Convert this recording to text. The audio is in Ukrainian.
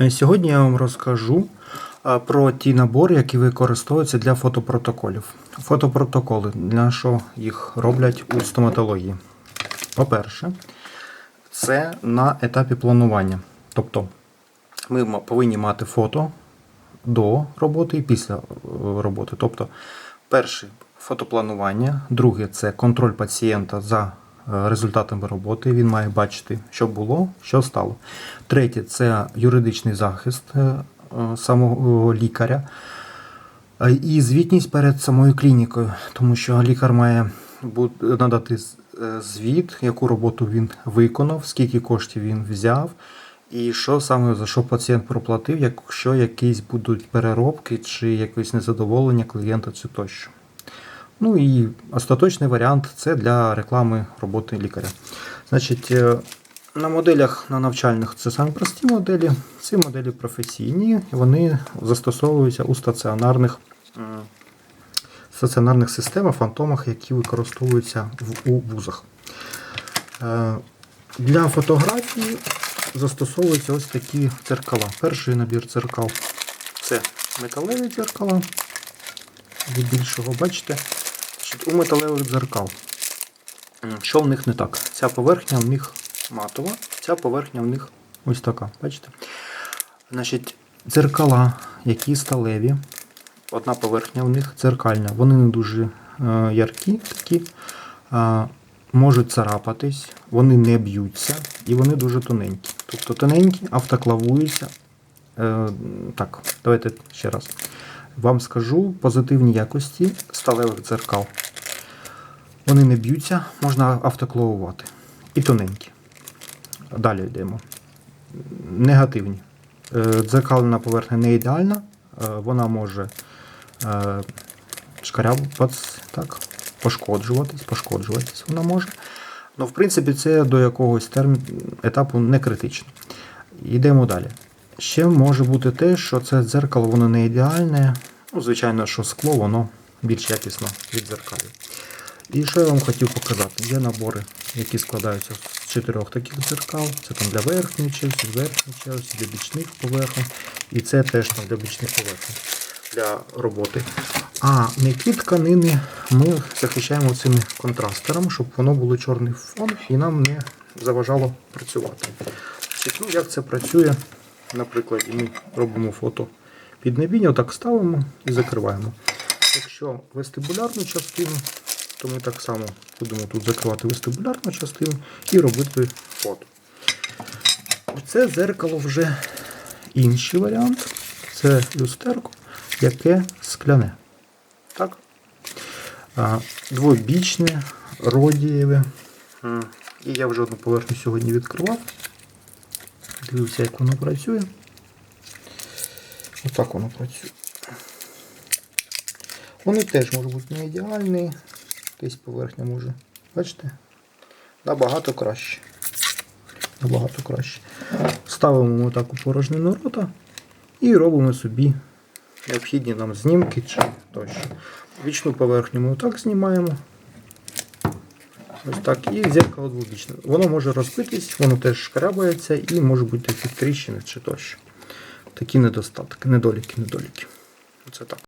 Е, Сьогодні я вам розкажу е, про ті набори, які використовуються для фотопротоколів. Фотопротоколи, для що їх роблять у стоматології. По-перше, це на етапі планування. Тобто ми повинні мати фото до роботи і після е, роботи. Тобто, перше фотопланування, друге це контроль пацієнта за результатами роботи. Він має бачити, що було, що стало. Третє це юридичний захист е, е, самого лікаря. Е, І звітність перед самою клінікою, тому що лікар має надати е, звіт, яку роботу він виконав, скільки коштів він взяв, і що саме за що пацієнт проплатив, якщо якісь будуть переробки чи якесь незадоволення клієнта чи тощо. Ну і остаточний варіант це для реклами роботи лікаря. Значить, е, на моделях на навчальних це самі прості моделі. Ці моделі професійні, вони застосовуються у стаціонарних, стаціонарних системах, фантомах, які використовуються в, у вузах. Е, Для фотографії застосовуються ось такі дзеркала. Перший набір дзеркал це металеві дзеркала. Від більшого, бачите, У металевих дзеркал. Що в них не так? Ця поверхня в них матова, ця поверхня в них ось така. Бачите? Значить, дзеркала, які сталеві, одна поверхня в них дзеркальна. Вони не дуже е, яркі, такі, е, можуть царапатись, вони не б'ються і вони дуже тоненькі. Тобто тоненькі, автоклавуються. Е, так, давайте ще раз. Вам скажу позитивні якості сталевих дзеркал. Вони не б'ються, можна автоклавувати. І тоненькі. Далі йдемо. Негативні. Е, Дзеркальна поверхня не ідеальна, е, вона може е, так, пошкоджуватись, пошкоджуватись вона може. Ну, в принципі, це до якогось термі... етапу не критично. Йдемо далі. Ще може бути те, що це дзеркало воно не ідеальне. Ну, звичайно, що скло, воно більш якісно віддзеркалює. І що я вам хотів показати? Є набори, які складаються з чотирьох таких дзеркал. Це там для верхньої челюсті, верхньої челюсті, для бічних поверхень. І це теж там для бічних поверхень для роботи. А м'які тканини ми захищаємо цими контрастерами, щоб воно було чорний фон і нам не заважало працювати. Значить, ну, як це працює? Наприклад, ми робимо фото під піднебіння, отак ставимо і закриваємо. Якщо вестибулярну частину, то ми так само будемо тут закривати вестибулярну частину і робити фото. Це зеркало вже інший варіант. Це люстерко, яке скляне. Так? Двобічне, родієве. І я вже одну поверхню сьогодні відкривав. Дивився, як воно працює. Отак воно працює. Вони теж можуть бути не ідеальні. Десь поверхня може. Бачите? Набагато краще. Набагато краще. Ставимо ми так у порожнину рота і робимо собі необхідні нам знімки чи тощо. Вічну поверхню ми отак знімаємо. Ось так. І зеркало двобічне. Воно може розбитись, воно теж шкарябається і може бути тріщини чи тощо. Такі недостатки, недоліки, недоліки. Оце так.